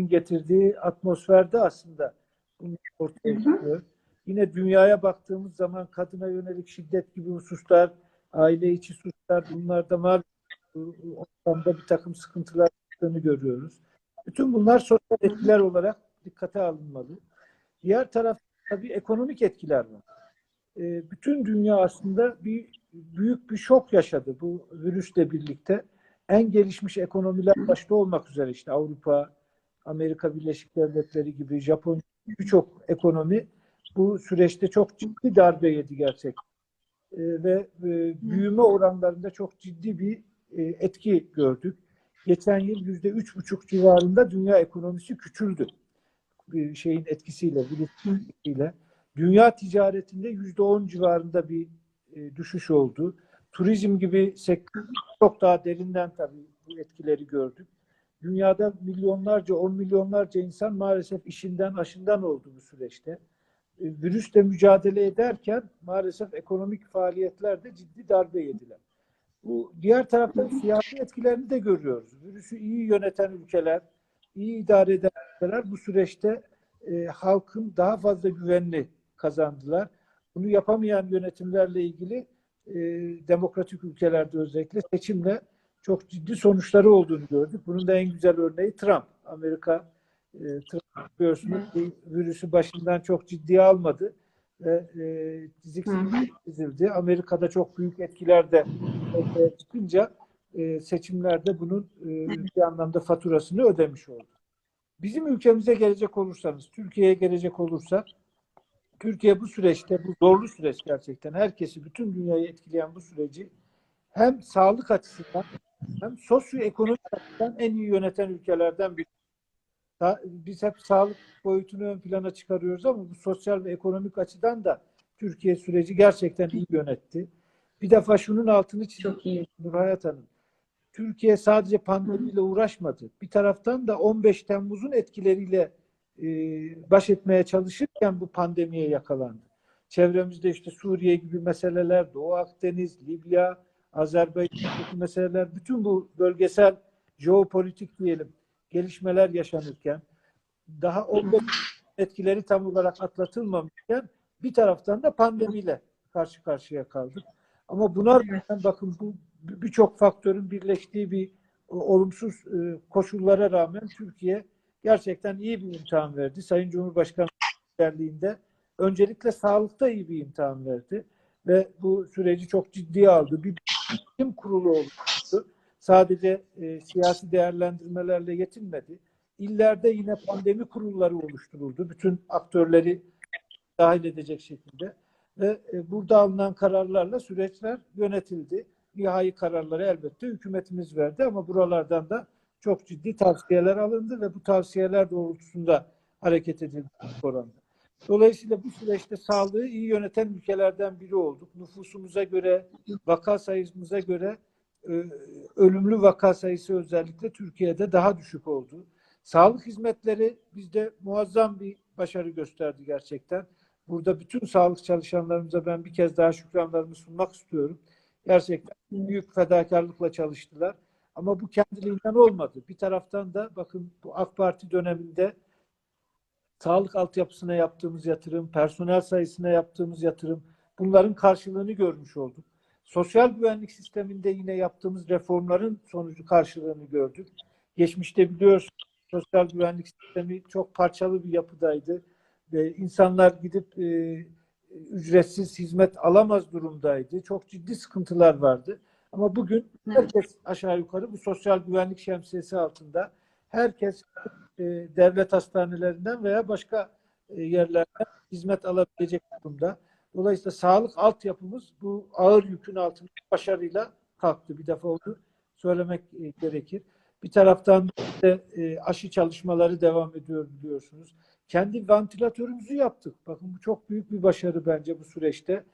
getirdiği atmosferde aslında bunlar ortaya çıkıyor. Yine dünyaya baktığımız zaman kadına yönelik şiddet gibi hususlar, aile içi suçlar bunlarda maalesef bu ortamda bir takım sıkıntılar çıktığını görüyoruz. Bütün bunlar sosyal etkiler olarak dikkate alınmalı. Diğer tarafta tabii ekonomik etkiler var. Ee, bütün dünya aslında bir büyük bir şok yaşadı bu virüsle birlikte. En gelişmiş ekonomiler başta olmak üzere işte Avrupa, Amerika Birleşik Devletleri gibi Japonya birçok ekonomi bu süreçte çok ciddi darbe yedi gerçekten. Ee, ve e, büyüme oranlarında çok ciddi bir e, etki gördük. Geçen yıl yüzde üç buçuk civarında dünya ekonomisi küçüldü. Bir şeyin etkisiyle, virüsün etkisiyle. Dünya ticaretinde yüzde on civarında bir e, düşüş oldu. Turizm gibi sektör çok daha derinden tabii bu etkileri gördük. Dünyada milyonlarca, on milyonlarca insan maalesef işinden, aşından oldu bu süreçte. E, Virüsle mücadele ederken maalesef ekonomik faaliyetler de ciddi darbe yediler. Bu diğer taraftan siyasi etkilerini de görüyoruz. Virüsü iyi yöneten ülkeler, iyi idare eden ülkeler bu süreçte e, halkın daha fazla güvenini kazandılar. Bunu yapamayan yönetimlerle ilgili e, demokratik ülkelerde özellikle seçimle çok ciddi sonuçları olduğunu gördük. Bunun da en güzel örneği Trump. Amerika e, Trump biliyorsunuz virüsü başından çok ciddiye almadı ve e, hı. çizildi. Amerika'da çok büyük etkiler de ortaya çıkınca e, seçimlerde bunun e, bir anlamda faturasını ödemiş oldu. Bizim ülkemize gelecek olursanız, Türkiye'ye gelecek olursak, Türkiye bu süreçte, bu zorlu süreç gerçekten herkesi, bütün dünyayı etkileyen bu süreci hem sağlık açısından hem sosyoekonomik açıdan en iyi yöneten ülkelerden biri. Biz hep sağlık boyutunu ön plana çıkarıyoruz ama bu sosyal ve ekonomik açıdan da Türkiye süreci gerçekten iyi yönetti. Bir defa şunun altını iyi. Nurhayat Hanım. Türkiye sadece pandemiyle uğraşmadı. Bir taraftan da 15 Temmuz'un etkileriyle e, baş etmeye çalışırken bu pandemiye yakalandı. Çevremizde işte Suriye gibi meseleler, Doğu Akdeniz, Libya, Azerbaycan'daki meseleler, bütün bu bölgesel jeopolitik diyelim gelişmeler yaşanırken daha 15 etkileri tam olarak atlatılmamışken bir taraftan da pandemiyle karşı karşıya kaldık. Ama buna rağmen bakın bu birçok faktörün birleştiği bir o- olumsuz e, koşullara rağmen Türkiye gerçekten iyi bir imtihan verdi. Sayın Cumhurbaşkanı liderliğinde öncelikle sağlıkta iyi bir imtihan verdi ve bu süreci çok ciddiye aldı. Bir bilim kurulu oluştu. Sadece e, siyasi değerlendirmelerle yetinmedi. İllerde yine pandemi kurulları oluşturuldu. Bütün aktörleri dahil edecek şekilde ve e, burada alınan kararlarla süreçler yönetildi. Nihai kararları elbette hükümetimiz verdi ama buralardan da çok ciddi tavsiyeler alındı ve bu tavsiyeler doğrultusunda hareket edildi oranda. Dolayısıyla bu süreçte sağlığı iyi yöneten ülkelerden biri olduk. Nüfusumuza göre, vaka sayımıza göre e, ölümlü vaka sayısı özellikle Türkiye'de daha düşük oldu. Sağlık hizmetleri bizde muazzam bir başarı gösterdi gerçekten. Burada bütün sağlık çalışanlarımıza ben bir kez daha şükranlarımı sunmak istiyorum. Gerçekten büyük fedakarlıkla çalıştılar. Ama bu kendiliğinden olmadı. Bir taraftan da bakın bu AK Parti döneminde sağlık altyapısına yaptığımız yatırım, personel sayısına yaptığımız yatırım bunların karşılığını görmüş olduk. Sosyal güvenlik sisteminde yine yaptığımız reformların sonucu karşılığını gördük. Geçmişte biliyorsunuz sosyal güvenlik sistemi çok parçalı bir yapıdaydı. Ve insanlar gidip e, ücretsiz hizmet alamaz durumdaydı. Çok ciddi sıkıntılar vardı. Ama bugün herkes aşağı yukarı bu sosyal güvenlik şemsiyesi altında herkes e, devlet hastanelerinden veya başka e, yerlerden hizmet alabilecek durumda. Dolayısıyla sağlık altyapımız bu ağır yükün altında başarıyla kalktı. Bir defa onu söylemek e, gerekir. Bir taraftan da e, aşı çalışmaları devam ediyor biliyorsunuz. Kendi ventilatörümüzü yaptık. Bakın bu çok büyük bir başarı bence bu süreçte.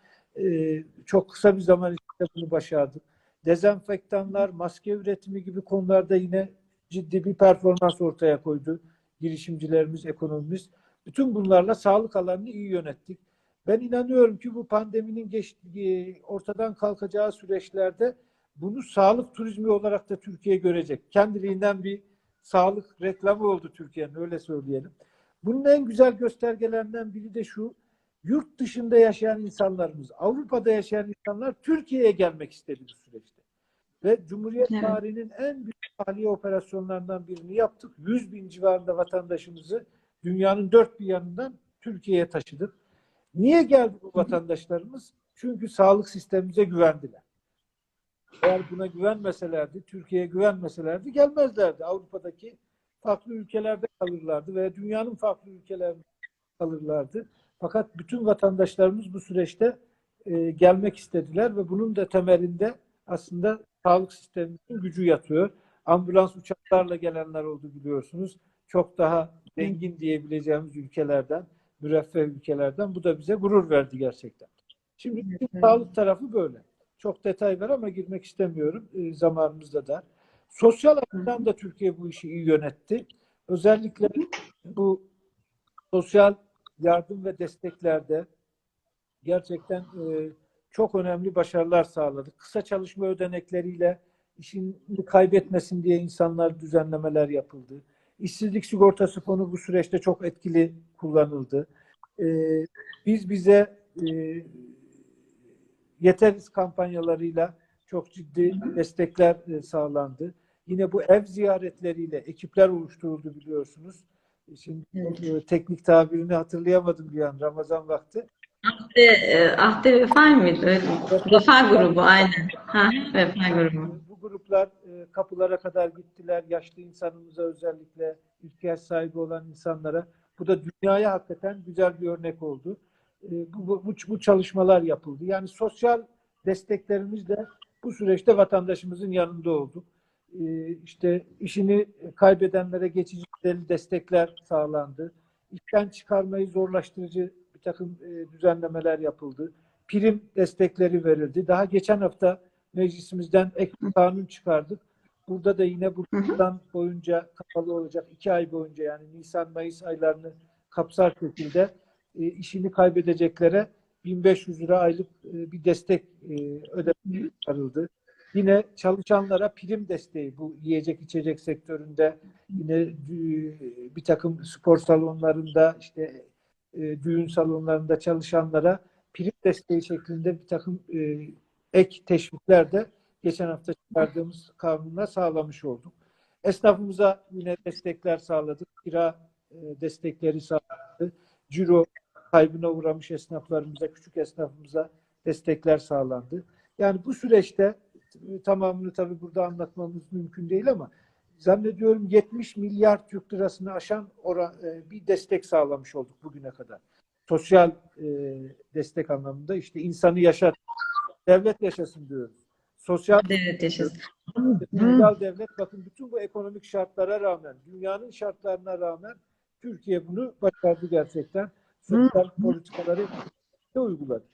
E, çok kısa bir zaman içinde bunu başardık. Dezenfektanlar, maske üretimi gibi konularda yine ciddi bir performans ortaya koydu girişimcilerimiz, ekonomimiz. Bütün bunlarla sağlık alanını iyi yönettik. Ben inanıyorum ki bu pandeminin geçtiği, ortadan kalkacağı süreçlerde bunu sağlık turizmi olarak da Türkiye görecek. Kendiliğinden bir sağlık reklamı oldu Türkiye'nin öyle söyleyelim. Bunun en güzel göstergelerinden biri de şu. Yurt dışında yaşayan insanlarımız, Avrupa'da yaşayan insanlar Türkiye'ye gelmek istedi bu süreçte. Ve Cumhuriyet Evet. tarihinin en büyük tahliye operasyonlarından birini yaptık. 100 bin civarında vatandaşımızı dünyanın dört bir yanından Türkiye'ye taşıdık. Niye geldi bu vatandaşlarımız? Çünkü sağlık sistemimize güvendiler. Eğer buna güvenmeselerdi, Türkiye'ye güvenmeselerdi gelmezlerdi. Avrupa'daki farklı ülkelerde kalırlardı veya dünyanın farklı ülkelerinde kalırlardı. Fakat bütün vatandaşlarımız bu süreçte e, gelmek istediler ve bunun da temelinde aslında sağlık sistemimizin gücü yatıyor. Ambulans uçaklarla gelenler oldu biliyorsunuz. Çok daha zengin diyebileceğimiz ülkelerden, müreffeh ülkelerden. Bu da bize gurur verdi gerçekten. Şimdi bizim sağlık tarafı böyle. Çok detay var ama girmek istemiyorum e, zamanımızda da. Sosyal açıdan da Türkiye bu işi iyi yönetti. Özellikle bu sosyal yardım ve desteklerde gerçekten e, çok önemli başarılar sağladık. Kısa çalışma ödenekleriyle işini kaybetmesin diye insanlar düzenlemeler yapıldı. İşsizlik sigortası fonu bu süreçte çok etkili kullanıldı. E, biz bize e, yeteriz kampanyalarıyla çok ciddi destekler e, sağlandı. Yine bu ev ziyaretleriyle ekipler oluşturuldu biliyorsunuz. Şimdi e, teknik tabirini hatırlayamadım bir an Ramazan vakti. Ahde, e, Ahde Vefa mıydı? Vefa grubu aynen. Ha, Vefa grubu. Bu gruplar e, kapılara kadar gittiler. Yaşlı insanımıza özellikle ihtiyaç sahibi olan insanlara. Bu da dünyaya hakikaten güzel bir örnek oldu. E, Bu, bu, bu, bu çalışmalar yapıldı. Yani sosyal desteklerimiz de bu süreçte vatandaşımızın yanında oldu. E, İşte işini kaybedenlere geçici destekler sağlandı. İşten çıkarmayı zorlaştırıcı takım e, düzenlemeler yapıldı. Prim destekleri verildi. Daha geçen hafta meclisimizden ek kanun çıkardık. Burada da yine buradan boyunca kapalı olacak. iki ay boyunca yani Nisan-Mayıs aylarını kapsar şekilde e, işini kaybedeceklere 1500 lira aylık e, bir destek e, ödemesi çıkarıldı. Yine çalışanlara prim desteği bu yiyecek içecek sektöründe yine bir takım spor salonlarında işte e, düğün salonlarında çalışanlara prim desteği şeklinde bir takım e, ek teşvikler de geçen hafta çıkardığımız kanunla sağlamış olduk. Esnafımıza yine destekler sağladık. Kira e, destekleri sağladık. Ciro kaybına uğramış esnaflarımıza, küçük esnafımıza destekler sağlandı. Yani bu süreçte e, tamamını tabii burada anlatmamız mümkün değil ama zannediyorum 70 milyar Türk lirasını aşan ora, e, bir destek sağlamış olduk bugüne kadar. Sosyal e, destek anlamında işte insanı yaşat, devlet yaşasın diyoruz. Sosyal Evet yaşasın. Sosyal devlet bakın bütün bu ekonomik şartlara rağmen, dünyanın şartlarına rağmen Türkiye bunu başardı gerçekten. Sosyal politikaları de uyguladı.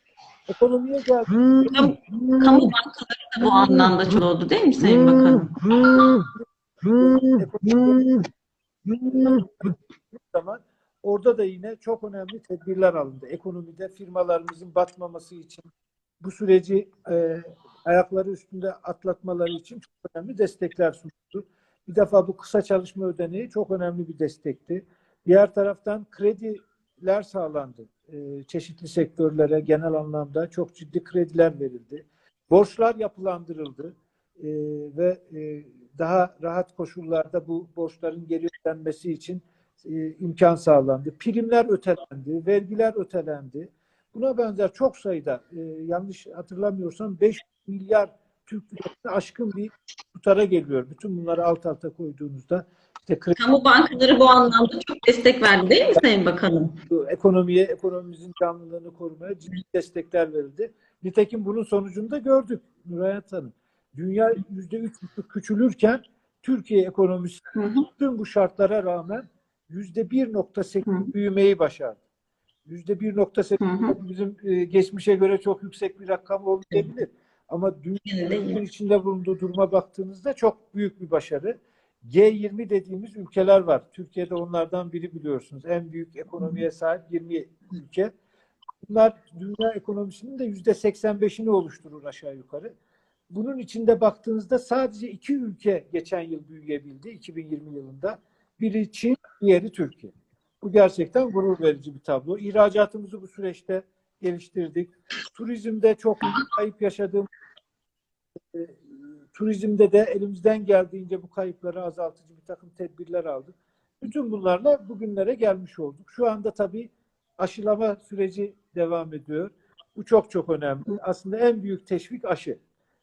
Ekonomiye geldi. Kamu, kamu bankaları da bu anlamda çok oldu değil mi Sayın Bakanım? Zaman orada da yine çok önemli tedbirler alındı. Ekonomide firmalarımızın batmaması için bu süreci e, ayakları üstünde atlatmaları için çok önemli destekler sunuldu. Bir defa bu kısa çalışma ödeneği çok önemli bir destekti. Diğer taraftan krediler sağlandı. E, çeşitli sektörlere genel anlamda çok ciddi krediler verildi. Borçlar yapılandırıldı E, ve e, daha rahat koşullarda bu borçların geri ödenmesi için e, imkan sağlandı. Primler ötelendi, vergiler ötelendi. Buna benzer çok sayıda e, yanlış hatırlamıyorsam 5 milyar Türk lirasını aşkın bir tutara geliyor. Bütün bunları alt alta koyduğunuzda işte kredi, Kamu bankaları bu anlamda çok destek verdi değil mi Sayın Bakanım? ekonomiye, ekonomimizin canlılığını korumaya ciddi destekler verildi. Nitekim bunun sonucunu da gördük Nurayat Hanım. Dünya %3,5 küçülürken Türkiye ekonomisi Hı hı. tüm bu şartlara rağmen %1.8 büyümeyi başardı. %1.8 Hı hı. bizim e, geçmişe göre çok yüksek bir rakam olmayabilir. Ama dünyanın içinde bulunduğu duruma baktığınızda çok büyük bir başarı. G20 dediğimiz ülkeler var. Türkiye'de onlardan biri biliyorsunuz. En büyük ekonomiye sahip 20 ülke. Bunlar dünya ekonomisinin de %85'ini oluşturur aşağı yukarı. Bunun içinde baktığınızda sadece iki ülke geçen yıl büyüyebildi 2020 yılında. Biri Çin, diğeri Türkiye. Bu gerçekten gurur verici bir tablo. İhracatımızı bu süreçte geliştirdik. Turizmde çok kayıp yaşadığımız e, turizmde de elimizden geldiğince bu kayıpları azaltıcı bir takım tedbirler aldık. Bütün bunlarla bugünlere gelmiş olduk. Şu anda tabii aşılama süreci devam ediyor. Bu çok çok önemli. Aslında en büyük teşvik aşı.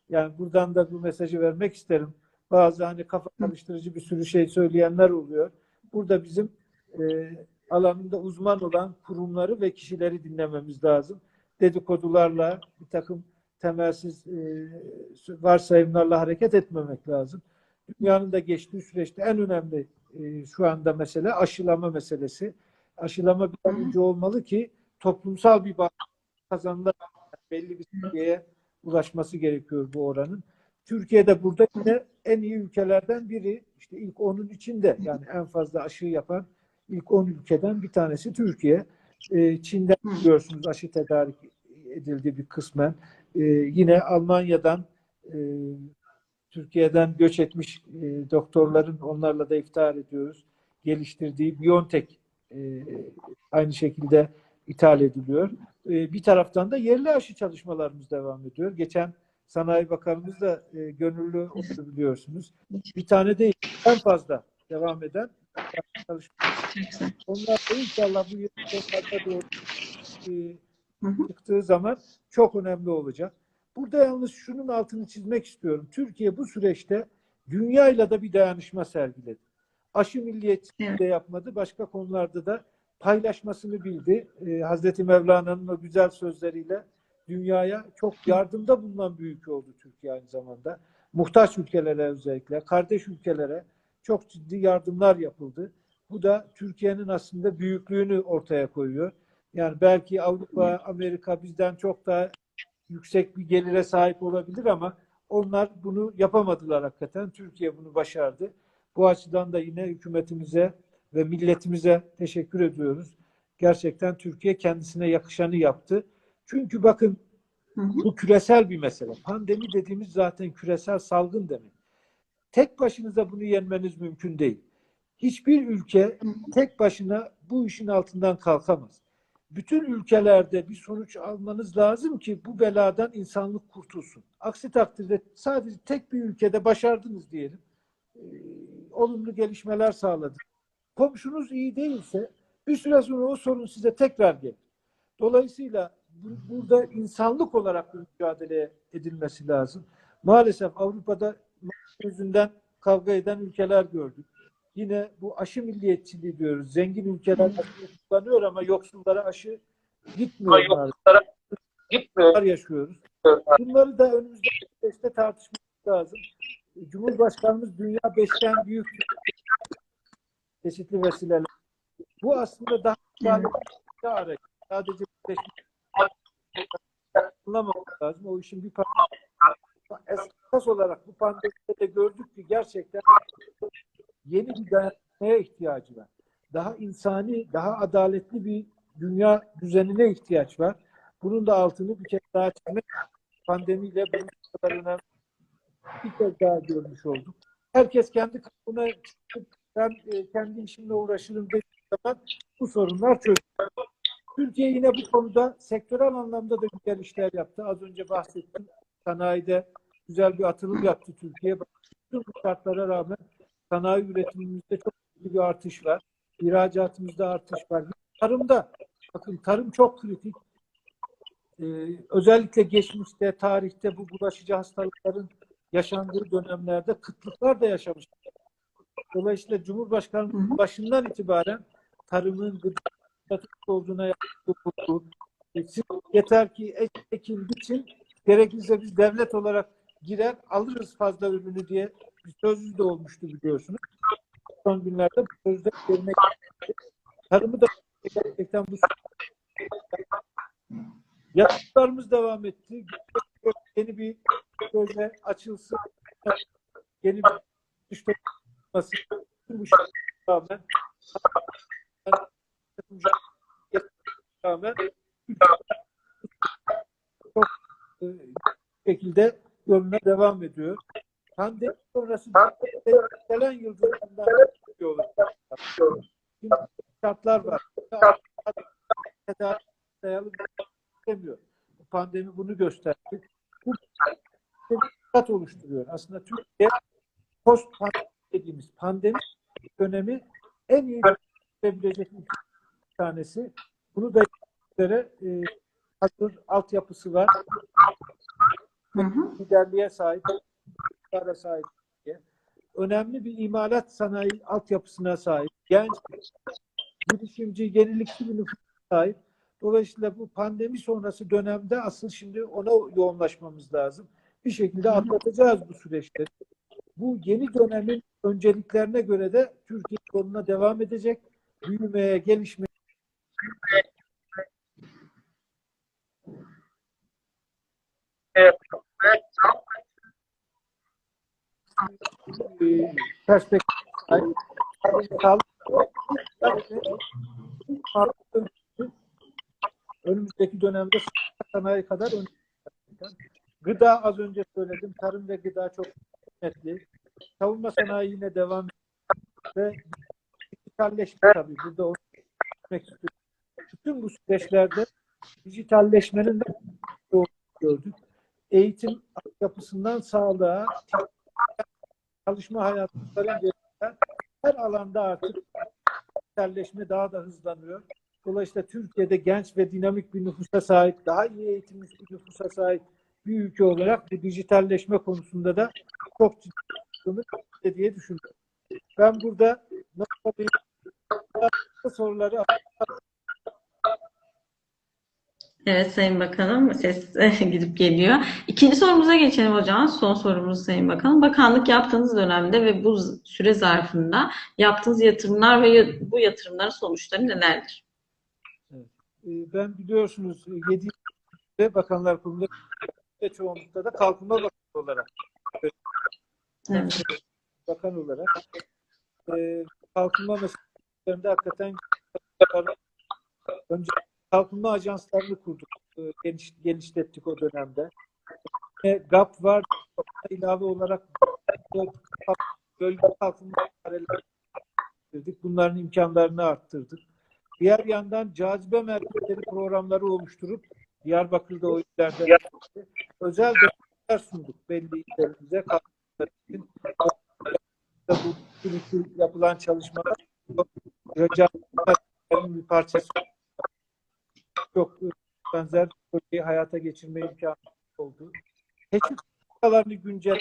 Yani buradan da bu mesajı vermek isterim. Bazı hani kafa karıştırıcı bir sürü şey söyleyenler oluyor. Burada bizim e, alanında uzman olan kurumları ve kişileri dinlememiz lazım. Dedikodularla bir takım temelsiz e, varsayımlarla hareket etmemek lazım. Dünyanın da geçtiği süreçte en önemli e, şu anda mesele aşılama meselesi. Aşılama bir önce olmalı ki toplumsal bir bağ kazanılarak belli bir seviyeye ulaşması gerekiyor bu oranın. Türkiye'de burada yine en iyi ülkelerden biri. İşte ilk onun içinde yani en fazla aşı yapan ilk 10 ülkeden bir tanesi Türkiye. Ee, Çin'den biliyorsunuz aşı tedarik edildi bir kısmen. Ee, yine Almanya'dan e, Türkiye'den göç etmiş e, doktorların onlarla da iftihar ediyoruz. Geliştirdiği BioNTech e, aynı şekilde ithal ediliyor. E, bir taraftan da yerli aşı çalışmalarımız devam ediyor. Geçen Sanayi Bakanımız da e, gönüllü oldu biliyorsunuz. Bir tane değil, en fazla devam eden çalışmalar. Onlar da inşallah bu yıl sonlarına doğru e, hı. çıktığı zaman çok önemli olacak. Burada yalnız şunun altını çizmek istiyorum. Türkiye bu süreçte dünyayla da bir dayanışma sergiledi. Aşı milliyetçiliği de yapmadı. Başka konularda da paylaşmasını bildi. Ee, Hazreti Mevlana'nın o güzel sözleriyle dünyaya çok yardımda bulunan bir ülke oldu Türkiye aynı zamanda. Muhtaç ülkelere özellikle, kardeş ülkelere çok ciddi yardımlar yapıldı. Bu da Türkiye'nin aslında büyüklüğünü ortaya koyuyor. Yani belki Avrupa, Amerika bizden çok daha yüksek bir gelire sahip olabilir ama onlar bunu yapamadılar hakikaten. Türkiye bunu başardı. Bu açıdan da yine hükümetimize ve milletimize teşekkür ediyoruz. Gerçekten Türkiye kendisine yakışanı yaptı. Çünkü bakın Hı hı. bu küresel bir mesele. Pandemi dediğimiz zaten küresel salgın demek. Tek başınıza bunu yenmeniz mümkün değil. Hiçbir ülke tek başına bu işin altından kalkamaz. Bütün ülkelerde bir sonuç almanız lazım ki bu beladan insanlık kurtulsun. Aksi takdirde sadece tek bir ülkede başardınız diyelim. Ee, olumlu gelişmeler sağladı. Komşunuz iyi değilse bir süre sonra o sorun size tekrar gelir. Dolayısıyla bu- burada insanlık olarak bir mücadele edilmesi lazım. Maalesef Avrupa'da yüzünden kavga eden ülkeler gördük. Yine bu aşı milliyetçiliği diyoruz. Zengin ülkeler kullanıyor ama yoksullara aşı gitmiyor. maalesef. Gitmiyor. yaşıyoruz. Bunları da önümüzdeki süreçte tartışmamız lazım. Cumhurbaşkanımız dünya beşten büyük çeşitli vesileler. Bu aslında daha daha arayış. Sadece anlamamak lazım. O işin bir parçası. Esas olarak bu pandemide de gördük ki gerçekten yeni bir dayanışmaya ihtiyacı var. Daha insani, daha adaletli bir dünya düzenine ihtiyaç var. Bunun da altını bir kez daha çizmek pandemiyle bunun kadar önemli bir kez daha görmüş olduk. Herkes kendi kapına çıkıp ben e, kendi işimle uğraşırım dediği zaman bu sorunlar çözülür. Türkiye yine bu konuda sektörel anlamda da güzel işler yaptı. Az önce bahsettim. Sanayide güzel bir atılım yaptı Türkiye. Bütün bu şartlara rağmen sanayi üretimimizde çok ciddi bir artış var. İhracatımızda artış var. Tarımda, bakın tarım çok kritik. Ee, özellikle geçmişte, tarihte bu bulaşıcı hastalıkların yaşandığı dönemlerde kıtlıklar da yaşamış. Dolayısıyla Cumhurbaşkanı başından itibaren tarımın gıda olduğuna yaptığı yeter ki ek, ekin, biçin, gerekirse biz devlet olarak girer alırız fazla ürünü diye bir sözü de olmuştu biliyorsunuz. Son günlerde bu sözde geldi. Tarımı da gerçekten bu Yatırımlarımız devam etti. Yeni bir proje açılsın. Yeni bir işte bu rağmen rağmen çok e, şekilde yoluna devam ediyor. Pandemi sonrası gelen yıldızlarından şartlar var. Tedavi dayalı istemiyor. Pandemi bunu gösterdi. Bu fırsat oluşturuyor. Aslında Türkiye post pandemi dediğimiz pandemi dönemi en iyi gösterebilecek bir tanesi. Bunu da üzere e, hazır altyapısı var. Hı hı. liderliğe sahip, iktidara sahip. Türkiye. Önemli bir imalat sanayi altyapısına sahip. Genç, girişimci, yenilikçi bir nüfusa sahip. Dolayısıyla bu pandemi sonrası dönemde asıl şimdi ona yoğunlaşmamız lazım. Bir şekilde atlatacağız bu süreçleri. Bu yeni dönemin önceliklerine göre de Türkiye yoluna devam edecek. Büyümeye, gelişmeye önümüzdeki dönemde sanayi kadar. Gıda az önce söyledim. Tarım ve gıda çok kıymetli. Savunma sanayi yine devam ve dijitalleşme tabii. Burada onu. Bütün bu süreçlerde dijitalleşmenin de gördük. Eğitim yapısından sağlığa, çalışma hayatlarının gelişen her alanda artık dijitalleşme daha da hızlanıyor. Dolayısıyla Türkiye'de genç ve dinamik bir nüfusa sahip, daha iyi eğitimli bir nüfusa sahip bir ülke olarak bu dijitalleşme konusunda da çok ciddi bir diye düşünüyorum. Ben burada noktalayıp soruları Evet Sayın Bakanım ses gidip geliyor. İkinci sorumuza geçelim hocam. Son sorumuz Sayın Bakanım. Bakanlık yaptığınız dönemde ve bu süre zarfında yaptığınız yatırımlar ve bu yatırımların sonuçları nelerdir? Ee, Ben biliyorsunuz 7 yılda Bakanlar Kurulu'nda ve çoğunlukta da Kalkınma Bakanı olarak Evet. bakan olarak e, kalkınma meselelerinde hakikaten önce kalkınma ajanslarını kurduk. E, geniş, genişlettik o dönemde. E, GAP var. ilave olarak bölge kalkınma getirdik. Bunların imkanlarını arttırdık. Diğer yandan cazibe merkezleri programları oluşturup Diyarbakır'da o illerde özel destekler sunduk belli illerimize. sürüsü yapılan çalışmalar cazibenin bir parçası çok benzer projeyi hayata geçirme imkanı oldu. Teşvik politikalarını güncel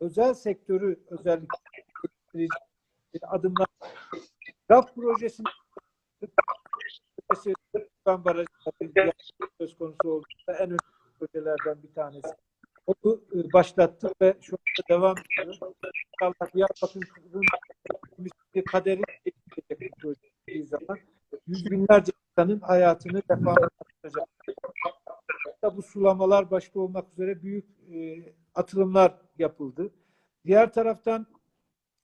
özel sektörü özellikle adımlar GAP projesinin barajı söz konusu olduğunda en önemli projelerden bir tanesi. Onu e, başlattık ve şu anda devam ediyor. İnşallah Diyarbakır'ın kaderi değiştirecek bu zaman yüz binlerce insanın hayatını defalarca bu sulamalar başta olmak üzere büyük e, atılımlar yapıldı. Diğer taraftan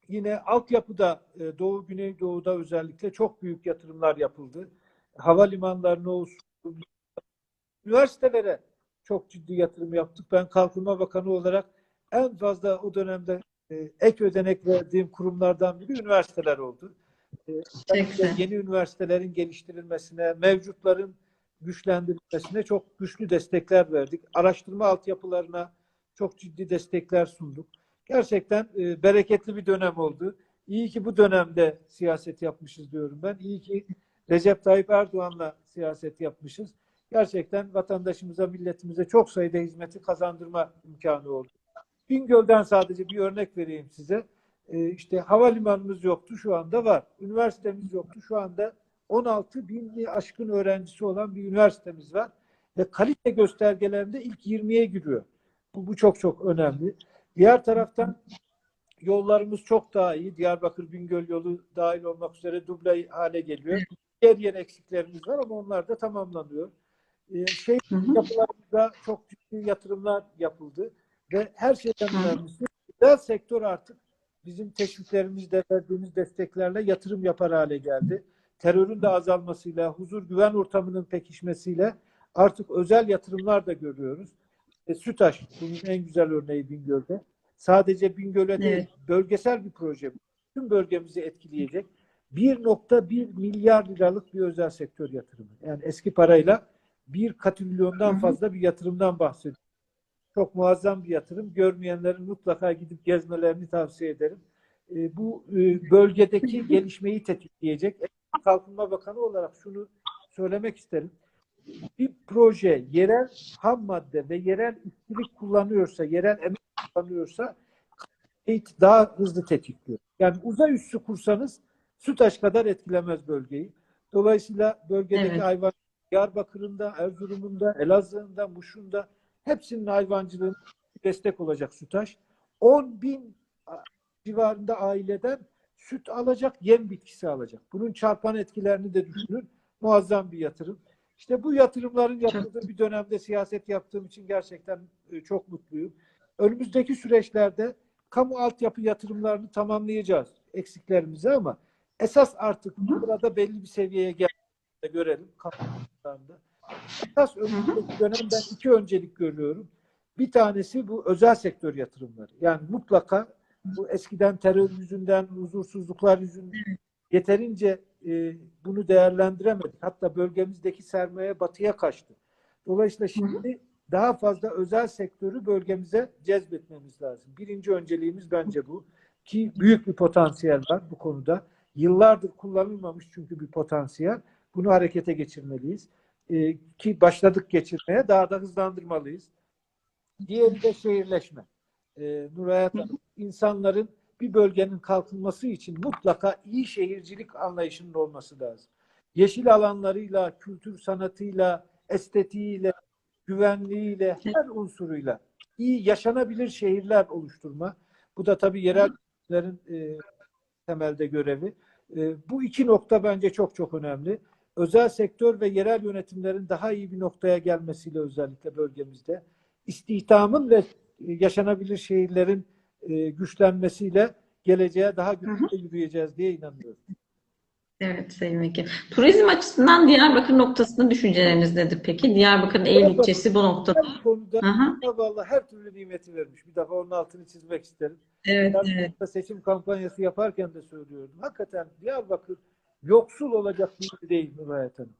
yine altyapıda e, Doğu Güneydoğu'da özellikle çok büyük yatırımlar yapıldı. Havalimanlarına olsun, üniversitelere çok ciddi yatırım yaptık. Ben Kalkınma Bakanı olarak en fazla o dönemde e, ek ödenek verdiğim kurumlardan biri üniversiteler oldu. E, yeni üniversitelerin geliştirilmesine, mevcutların güçlendirilmesine çok güçlü destekler verdik. Araştırma altyapılarına çok ciddi destekler sunduk. Gerçekten e, bereketli bir dönem oldu. İyi ki bu dönemde siyaset yapmışız diyorum ben. İyi ki Recep Tayyip Erdoğan'la siyaset yapmışız. Gerçekten vatandaşımıza, milletimize çok sayıda hizmeti kazandırma imkanı oldu. Bingöl'den sadece bir örnek vereyim size. E, işte havalimanımız yoktu, şu anda var. Üniversitemiz yoktu, şu anda 16 binli aşkın öğrencisi olan bir üniversitemiz var. Ve kalite göstergelerinde ilk 20'ye giriyor. Bu, bu çok çok önemli. Diğer taraftan yollarımız çok daha iyi. Diyarbakır-Bingöl yolu dahil olmak üzere duble hale geliyor. Yer yer eksiklerimiz var ama onlar da tamamlanıyor. Ee, şey Hı hı. yapılarımızda çok ciddi yatırımlar yapıldı ve her şeyden önemlisi özel sektör artık bizim teşviklerimizde verdiğimiz desteklerle yatırım yapar hale geldi. Terörün de azalmasıyla, huzur güven ortamının pekişmesiyle artık özel yatırımlar da görüyoruz. E, Sütaş bunun en güzel örneği Bingöl'de. Sadece Bingöl'e değil, Evet. bölgesel bir proje. Tüm bölgemizi etkileyecek. 1.1 milyar liralık bir özel sektör yatırımı. Yani eski parayla bir katrilyondan Hı hı. fazla bir yatırımdan bahsediyoruz. Çok muazzam bir yatırım. Görmeyenlerin mutlaka gidip gezmelerini tavsiye ederim. E, bu e, bölgedeki gelişmeyi tetikleyecek. Ekonomik Kalkınma Bakanı olarak şunu söylemek isterim. Bir proje yerel ham madde ve yerel işçilik kullanıyorsa, yerel emek kullanıyorsa daha hızlı tetikliyor. Yani uzay üssü kursanız Sütaş kadar etkilemez bölgeyi. Dolayısıyla bölgedeki Evet. hayvan Diyarbakır'ında, Erzurum'unda, Elazığ'ında, Muş'unda hepsinin hayvancılığına destek olacak Sütaş. 10 bin civarında aileden süt alacak, yem bitkisi alacak. Bunun çarpan etkilerini de düşünün. Muazzam bir yatırım. İşte bu yatırımların yapıldığı bir dönemde siyaset yaptığım için gerçekten e, çok mutluyum. Önümüzdeki süreçlerde kamu altyapı yatırımlarını tamamlayacağız eksiklerimizi ama esas artık burada belli bir seviyeye geldiğinde görelim kamu altyapılarında. Esas önümüzdeki dönemden iki öncelik görüyorum. Bir tanesi bu özel sektör yatırımları. Yani mutlaka bu eskiden terör yüzünden, huzursuzluklar yüzünden yeterince e, bunu değerlendiremedik. Hatta bölgemizdeki sermaye batıya kaçtı. Dolayısıyla şimdi daha fazla özel sektörü bölgemize cezbetmemiz lazım. Birinci önceliğimiz bence bu. Ki büyük bir potansiyel var bu konuda. Yıllardır kullanılmamış çünkü bir potansiyel. Bunu harekete geçirmeliyiz. E, ki başladık geçirmeye daha da hızlandırmalıyız. Diğeri de şehirleşme. E, Nurayat Hanım, insanların bir bölgenin kalkınması için mutlaka iyi şehircilik anlayışının olması lazım. Yeşil alanlarıyla, kültür sanatıyla, estetiğiyle, güvenliğiyle, her unsuruyla iyi yaşanabilir şehirler oluşturma. Bu da tabii yerellerin e, temelde görevi. E, bu iki nokta bence çok çok önemli. Özel sektör ve yerel yönetimlerin daha iyi bir noktaya gelmesiyle özellikle bölgemizde istihdamın ve e, yaşanabilir şehirlerin e, güçlenmesiyle geleceğe daha güçlü yürüyeceğiz diye inanıyorum. Evet Sayın Vekil. Turizm açısından Diyarbakır noktasında düşünceleriniz nedir peki? Diyarbakır'ın Eylül ilçesi bu noktada. Her konuda Aha, vallahi her türlü nimeti vermiş. Bir defa onun altını çizmek isterim. evet, evet. Seçim kampanyası yaparken de söylüyordum. Hakikaten Diyarbakır yoksul olacak bir yer değil Nurayet Hanım.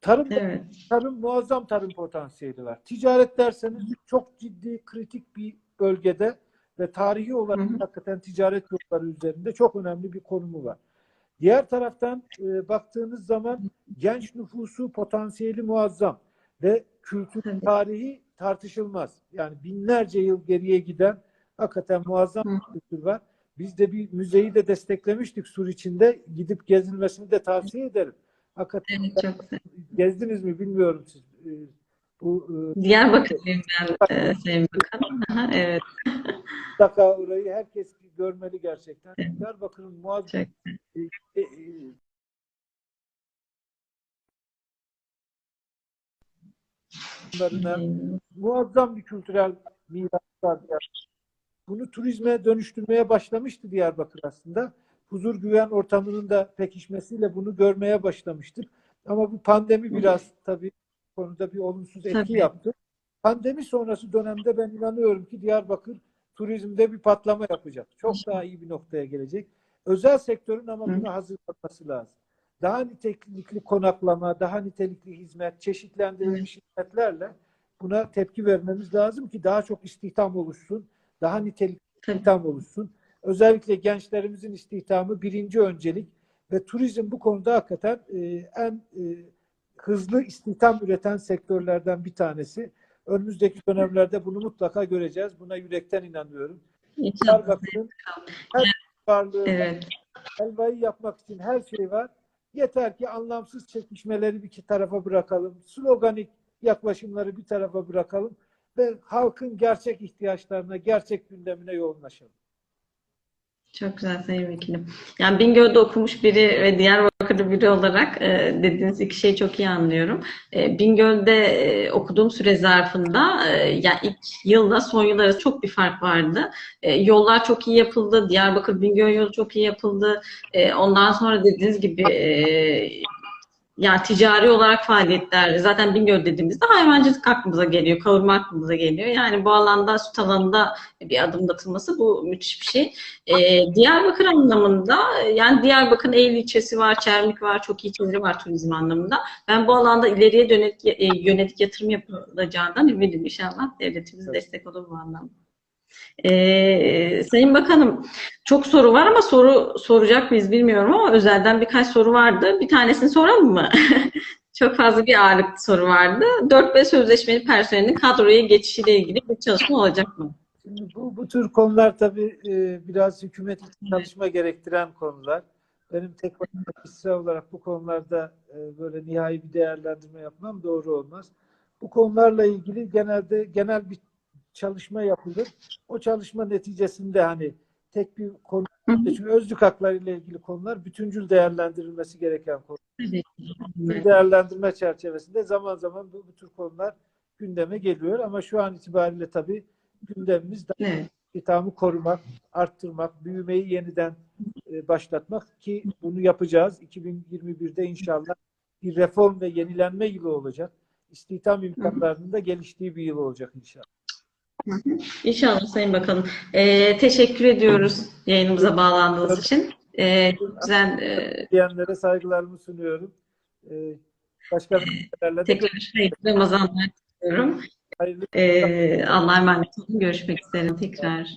Tarım, Evet. tarım muazzam tarım potansiyeli var. Ticaret derseniz çok ciddi kritik bir bölgede ve tarihi olarak Hı hı. hakikaten ticaret yolları üzerinde çok önemli bir konumu var. Diğer taraftan e, baktığınız zaman genç nüfusu potansiyeli muazzam ve kültür tarihi tartışılmaz. Yani binlerce yıl geriye giden hakikaten muazzam bir kültür var. Biz de bir müzeyi de desteklemiştik Sur içinde. Gidip gezilmesini de tavsiye ederim. Hakikaten Evet, çok gezdiniz mi bilmiyorum siz. E, bu e, Diyarbakır'lıyım ben e, Sayın Bakanım. Aha, evet. mutlaka orayı herkes görmeli gerçekten. Diyarbakır'ın muazzam e, e, muazzam bir kültürel miras var. Diyarbakır. Bunu turizme dönüştürmeye başlamıştı Diyarbakır aslında. Huzur güven ortamının da pekişmesiyle bunu görmeye başlamıştık. Ama bu pandemi biraz tabii konuda bir olumsuz etki Tabii. yaptı. Pandemi sonrası dönemde ben inanıyorum ki Diyarbakır turizmde bir patlama yapacak. Çok daha iyi bir noktaya gelecek. Özel sektörün ama buna hazırlanması lazım. Daha nitelikli konaklama, daha nitelikli hizmet, çeşitlendirilmiş hizmetlerle buna tepki vermemiz lazım ki daha çok istihdam oluşsun, daha nitelikli istihdam oluşsun. Özellikle gençlerimizin istihdamı birinci öncelik ve turizm bu konuda hakikaten e, en e, hızlı istihdam üreten sektörlerden bir tanesi. Önümüzdeki dönemlerde bunu mutlaka göreceğiz. Buna yürekten inanıyorum. Diyarbakır'ın her varlığı, Evet. helvayı yapmak için her şey var. Yeter ki anlamsız çekişmeleri bir tarafa bırakalım. Sloganik yaklaşımları bir tarafa bırakalım ve halkın gerçek ihtiyaçlarına, gerçek gündemine yoğunlaşalım. Çok güzel Sayın Vekilim. Yani Bingöl'de okumuş biri ve Diyarbakır'da biri olarak e, dediğiniz iki şeyi çok iyi anlıyorum. E, Bingöl'de e, okuduğum süre zarfında e, yani ilk yılda son yıl arası çok bir fark vardı. E, yollar çok iyi yapıldı. Diyarbakır Bingöl yolu çok iyi yapıldı. E, ondan sonra dediğiniz gibi e, yani ticari olarak faaliyetler zaten Bingöl dediğimizde hayvancılık aklımıza geliyor, kavurma aklımıza geliyor. Yani bu alanda süt alanında bir adım atılması bu müthiş bir şey. Ee, Diyarbakır anlamında yani Diyarbakır'ın Eylül ilçesi var, Çermik var, çok iyi ilçeleri var turizm anlamında. Ben bu alanda ileriye dönelik, e, yönelik yatırım yapılacağından eminim inşallah. Devletimiz Evet. destek olur bu anlamda. Ee, Sayın Bakanım, çok soru var ama soru soracak mıyız bilmiyorum ama özelden birkaç soru vardı. Bir tanesini soralım mı? Çok fazla bir ağırlıklı soru vardı. 4-5 sözleşmeli personelin kadroya geçişiyle ilgili bir çalışma olacak mı? Şimdi bu, bu tür konular tabii e, biraz hükümet için çalışma gerektiren konular. Benim tek başıma kişisel olarak bu konularda e, böyle nihai bir değerlendirme yapmam doğru olmaz. Bu konularla ilgili genelde genel bir çalışma yapılır. O çalışma neticesinde hani tek bir konu çünkü özlük hakları ile ilgili konular bütüncül değerlendirilmesi gereken konu. Evet. Değerlendirme çerçevesinde zaman zaman bu, bu tür konular gündeme geliyor ama şu an itibariyle tabii gündemimiz Evet. istihdamı korumak, arttırmak, büyümeyi yeniden e, başlatmak ki bunu yapacağız. 2021'de inşallah bir reform ve yenilenme yılı olacak. İstihdam imkanlarının da geliştiği bir yıl olacak inşallah. İnşallah Sayın Bakanım. Ee, teşekkür ediyoruz yayınımıza bağlandığınız için. Ee, güzel e, Diyenlere saygılarımı sunuyorum. E, başka de tekrar hayırlı Ramazanlar diliyorum. hayırlı Ee, Allah'a emanet olun. Görüşmek üzere tekrar.